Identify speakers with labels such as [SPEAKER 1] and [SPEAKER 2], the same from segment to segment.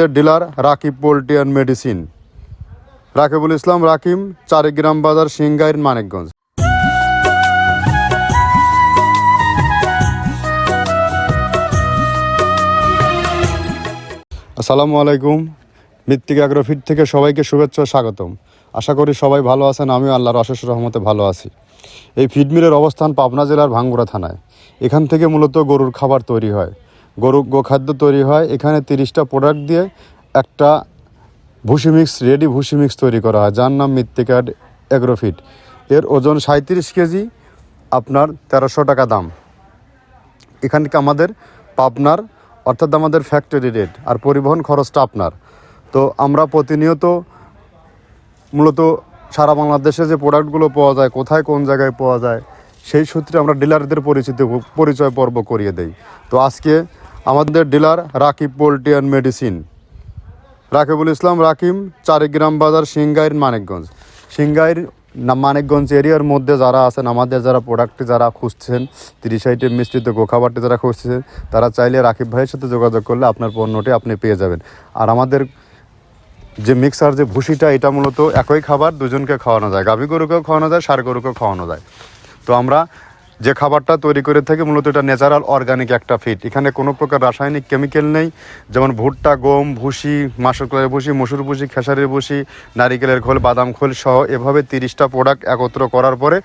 [SPEAKER 1] আমাদের dealer Rakib poultry and medicine. Rakibul Islam, Rakim, Charigram Bazar, Singair, Manikganj. আসসালামু আলাইকুম, মৃত্তিক অ্যাগ্রোফিট থেকে সবাইকে শুভেচ্ছা, স্বাগতম। আশা করি সবাই ভালো আছেন, আমিও আল্লাহর অশেষ রহমতে ভালো আছি। এই ফিডমিলের অবস্থান পাবনা জেলার ভাঙ্গুড়া থানায়। এখান থেকে মূলত গরুর খাবার তৈরি হয়। গরু, গোখাদ্য তৈরি হয়। এখানে তিরিশটা প্রোডাক্ট দিয়ে একটা ভুসি মিক্স রেডি ভুসি মিক্স তৈরি করা হয়, যার নাম মৃত্তিকার অ্যাগ্রোফিট এর ওজন সাঁত্রিশ কেজি, আপনার তেরোশো টাকা দাম। এখান থেকে আমাদের পাবনার, অর্থাৎ আমাদের ফ্যাক্টরি রেট আর পরিবহন খরচটা আপনার। তো আমরা প্রতিনিয়ত মূলত সারা বাংলাদেশে যে প্রোডাক্টগুলো পাওয়া যায়, কোথায় কোন জায়গায় পাওয়া যায়, সেই সূত্রে আমরা ডিলারদের পরিচিত, পরিচয় পর্ব করিয়ে দেই। তো আজকে আমাদের dealer Rakib poultry and medicine. Rakibul Islam, Rakim, Charigram Bazar Singair Manikganj. Singair Manikganj এরিয়ার মধ্যে যারা আছেন, আমাদের যারা প্রোডাক্টটি যারা খুঁজছেন, তিরিশ আইটেম মিশ্রিত গোখাবারটি যারা খুঁজছেন, তারা চাইলে রাকিব ভাইয়ের সাথে যোগাযোগ করলে আপনার পণ্যটি আপনি পেয়ে যাবেন। আর আমাদের যে মিক্সার যে ভুসিটা এটা মূলত একই খাবার, দুজনকে খাওয়ানো যায়। গাভী গরুকেও খাওয়ানো যায়, সার গরুকেও খাওয়ানো যায়। তো আমরা যে খাবারটা তৈরি করে থাকে, মূলত এটা ন্যাচারাল অর্গানিক একটা ফিড এখানে কোনো প্রকার রাসায়নিক কেমিক্যাল নেই, যেমন ভুট্টা, গম, ভুসি, মাসুর কলের ভুসি, মসুর ভুসি, খেসারির ভুসি, নারিকেলের খোল, বাদাম খোল সহ এভাবে তিরিশটা প্রোডাক্ট একত্র করার পরে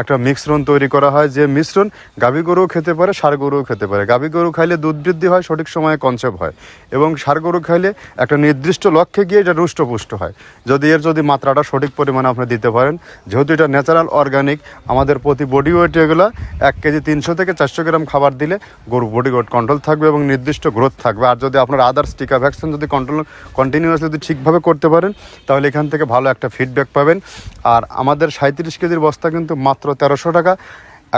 [SPEAKER 1] একটা মিশ্রণ তৈরি করা হয় যে মিশ্রণ গাভী গরুও খেতে পারে সার গরুও খেতে পারে। গাভী গরু খাইলে দুধ বৃদ্ধি হয়, সঠিক সময়ে কনসেপ্ট হয় এবং সার গরু খাইলে একটা নির্দিষ্ট লক্ষ্যে গিয়ে এটা রুষ্টপুষ্ট হয়। যদি এর যদি মাত্রাটা সঠিক পরিমাণে আপনি দিতে পারেন, যেহেতু এটা ন্যাচারাল অর্গানিক আমাদের প্রতি বডি ওয়েট এগুলো এক কেজি তিনশো থেকে চারশো গ্রাম খাবার দিলে গরু বডি ওয়েট কন্ট্রোল থাকবে এবং নির্দিষ্ট গ্রোথ থাকবে। আর যদি আপনার আদার্স টিকা ভ্যাকসিন যদি কন্ট্রোল কন্টিনিউয়াসলি যদি ঠিকভাবে করতে পারেন, তাহলে এখান থেকে ভালো একটা ফিডব্যাক পাবেন। আর আমাদের সাঁত্রিশ কেজির বস্তা কিন্তু মাত্র তেরোশো টাকা।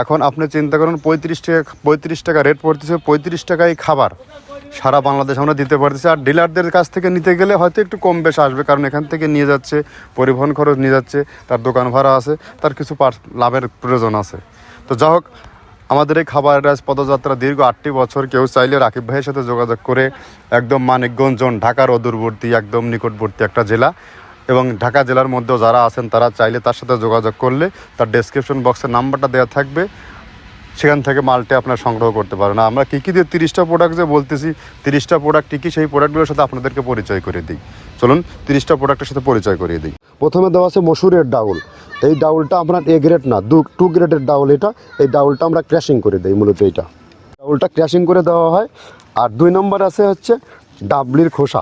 [SPEAKER 1] এখন আপনি চিন্তা করুন, পঁয়ত্রিশ টাকা পঁয়ত্রিশ টাকা রেট পড়তেছে, পঁয়ত্রিশ টাকায় খাবার সারা বাংলাদেশ আমরা দিতে পারতেছি। আর ডিলারদের কাছ থেকে নিতে গেলে হয়তো একটু কম বেশ আসবে, কারণ এখান থেকে নিয়ে যাচ্ছে, পরিবহন খরচ নিয়ে যাচ্ছে, তার দোকান ভাড়া আছে, তার কিছু লাভের প্রয়োজন আছে। তো যা হোক, আমাদের এই খাবার রাজ পদযাত্রা দীর্ঘ আটটি বছর, কেউ চাইলে রাকিব ভাইয়ের সাথে যোগাযোগ করে একদম মানিকগঞ্জ জোন, ঢাকার অদূরবর্তী, একদম নিকটবর্তী একটা জেলা এবং ঢাকা জেলার মধ্যেও যারা আছেন তারা চাইলে তার সাথে যোগাযোগ করলে তার ডেসক্রিপশন বক্সে নাম্বারটা দেওয়া থাকবে। সেখান থেকে মালটি আপনার সংগ্রহ করতে পারেন। আমরা কী কী দিয়ে তিরিশটা প্রোডাক্ট যে বলতেছি, তিরিশটা প্রোডাক্ট কী কী সেই প্রোডাক্টগুলোর সাথে আপনাদেরকে পরিচয় করে দিই। চলুন তিরিশটা প্রোডাক্টের সাথে পরিচয় করিয়ে দিই। প্রথমে দেওয়া আছে মসুরের ডাউল। এই ডাউলটা আপনার এ গ্রেড না, দু টু গ্রেডের ডাউল এটা। এই ডাউলটা আমরা ক্র্যাশিং করে দিই মূলত এইটা। ডাউলটা ক্র্যাশিং করে দেওয়া হয়। আর দুই নম্বর আছে হচ্ছে ডাবলির খোসা।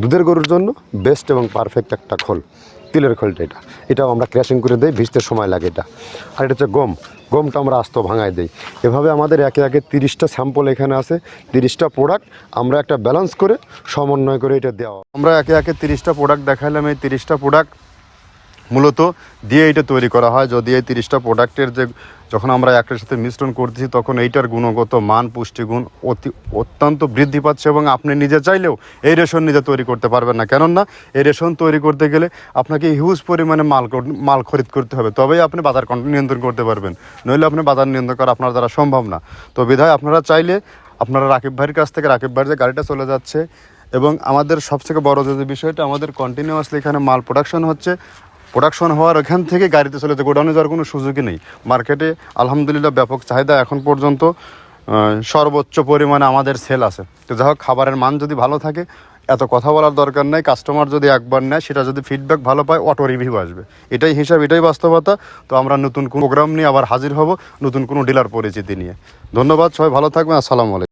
[SPEAKER 2] দুধের গরুর জন্য বেস্ট এবং পারফেক্ট একটা খোল, তিলের খোলটা এটা। এটাও আমরা ক্র্যাশিং করে দিই, ভিজতে সময় লাগে এটা। আর এটা হচ্ছে গম। গমটা আমরা আস্ত ভাঙায় দিই। এভাবে আমাদের একে একে তিরিশটা স্যাম্পল এখানে আছে, তিরিশটা প্রোডাক্ট আমরা একটা ব্যালেন্স করে সমন্বয় করে এটা দেওয়া।
[SPEAKER 1] আমরা একে একে তিরিশটা প্রোডাক্ট দেখালাম এই তিরিশটা প্রোডাক্ট মূলত দিয়ে এটা তৈরি করা হয়। যদি এই তিরিশটা প্রোডাক্টের যে যখন আমরা একটার সাথে মিশ্রণ করতেছি, তখন এইটার গুণগত মান, পুষ্টিগুণ অতি, অত্যন্ত বৃদ্ধি পাচ্ছে এবং আপনি নিজে চাইলেও এই রেশন নিজে তৈরি করতে পারবেন না। কেননা, এই রেশন তৈরি করতে গেলে আপনাকে হিউজ পরিমাণে মাল মাল খরিদ করতে হবে। তবেই আপনি বাজার নিয়ন্ত্রণ করতে পারবেন। নইলে আপনি বাজার নিয়ন্ত্রণ করা আপনার দ্বারা সম্ভব না। তো বিধায় আপনারা চাইলে, আপনারা রাকিব ভাইয়ের কাছ থেকে, রাকিব ভাইয়ের যে গাড়িটা চলে যাচ্ছে এবং আমাদের সবথেকে বড় যে বিষয়টা, আমাদের কন্টিনিউয়াসলি এখানে মাল প্রোডাকশন হচ্ছে। প্রোডাকশন হওয়ার ওখান থেকে গাড়িতে চলে যেতে গোডাউনে যাওয়ার কোনো সুযোগই নেই। মার্কেটে আলহামদুলিল্লাহ ব্যাপক চাহিদা এখন পর্যন্ত সর্বোচ্চ পরিমাণে আমাদের সেল আছে। তো যাই হোক, খাবারের মান যদি ভালো থাকে, এত কথা বলার দরকার নেই। কাস্টমার যদি একবার নেয়, সেটা যদি ফিডব্যাক ভালো পায় অটো রিভিউ আসবে। এটাই হিসাব, এটাই বাস্তবতা। তো আমরা নতুন কোনো প্রোগ্রাম নিয়ে আবার হাজির হব, নতুন কোনো ডিলার পরিচিতি নিয়ে। ধন্যবাদ, সবাই ভালো থাকবেন, আসসালামু আলাইকুম।